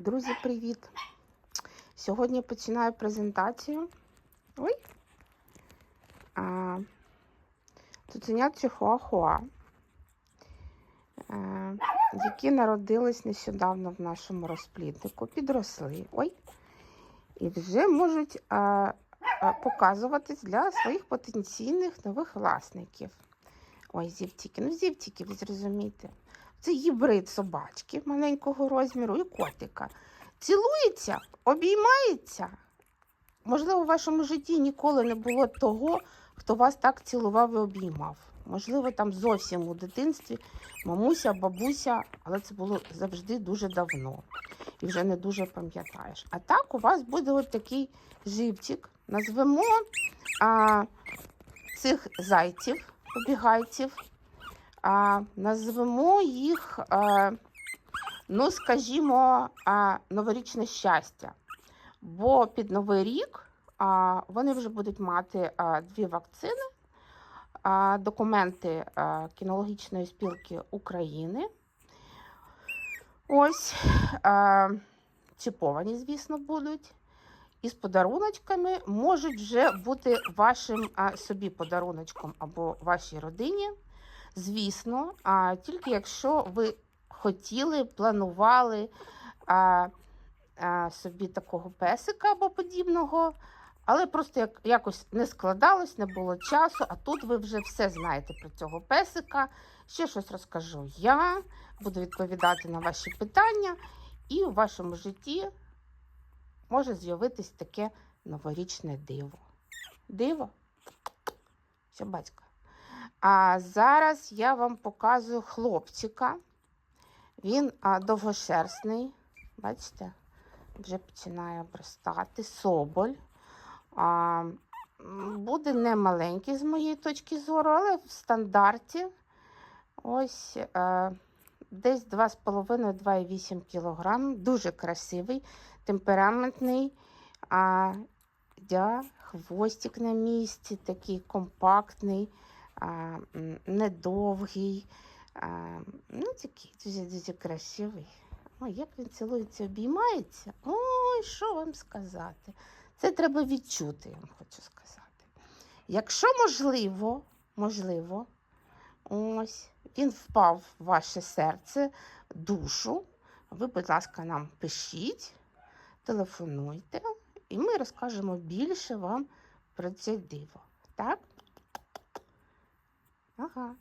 Друзі, привіт! Сьогодні починаю презентацію. Ой! А, Цуценят Чихуахуа, е, які народились нещодавно в нашому розпліднику, підросли. Ой! І вже можуть а, а, показуватись для своїх потенційних нових власників. Ой, зівтіки, ну зівтіки, ви зрозумієте. Це гібрид собачки маленького розміру і котика. Цілується, обіймається. Можливо, у вашому житті ніколи не було того, хто вас так цілував і обіймав. Можливо, там зовсім у дитинстві мамуся, бабуся, але це було завжди дуже давно. І вже не дуже пам'ятаєш. А так у вас буде от такий живчик. Назвемо а, цих зайців, побігайців. А, назвемо їх, а, ну, скажімо, а, новорічне щастя. Бо під Новий рік а, вони вже будуть мати а, дві вакцини, а, документи а, кінологічної спілки України. Ось а, чіповані, звісно, будуть. І з подаруночками можуть вже бути вашим а, собі подаруночком або вашій родині. Звісно, а, тільки якщо ви хотіли, планували а, а, собі такого песика або подібного, але просто як, якось не складалось, не було часу, а тут ви вже все знаєте про цього песика. Ще щось розкажу я, буду відповідати на ваші питання, і у вашому житті може з'явитись таке новорічне диво. Диво? Що, батько? А зараз я вам показую хлопчика. Він а, довгошерстний. Бачите, вже починає обростати. Соболь. А, буде не маленький з моєї точки зору, але в стандарті. Ось е, десь 2,5-2,8 кг. Дуже красивий, темпераментний. А, дя, хвостик на місці, такий компактний а, недовгий, ну такий дуже дуже красивий. Ой, як він цілується, обіймається. Ой, що вам сказати? Це треба відчути, я вам хочу сказати. Якщо можливо, можливо, ось він впав в ваше серце, душу, ви, будь ласка, нам пишіть, телефонуйте, і ми розкажемо більше вам про це диво. Так? 啊哈。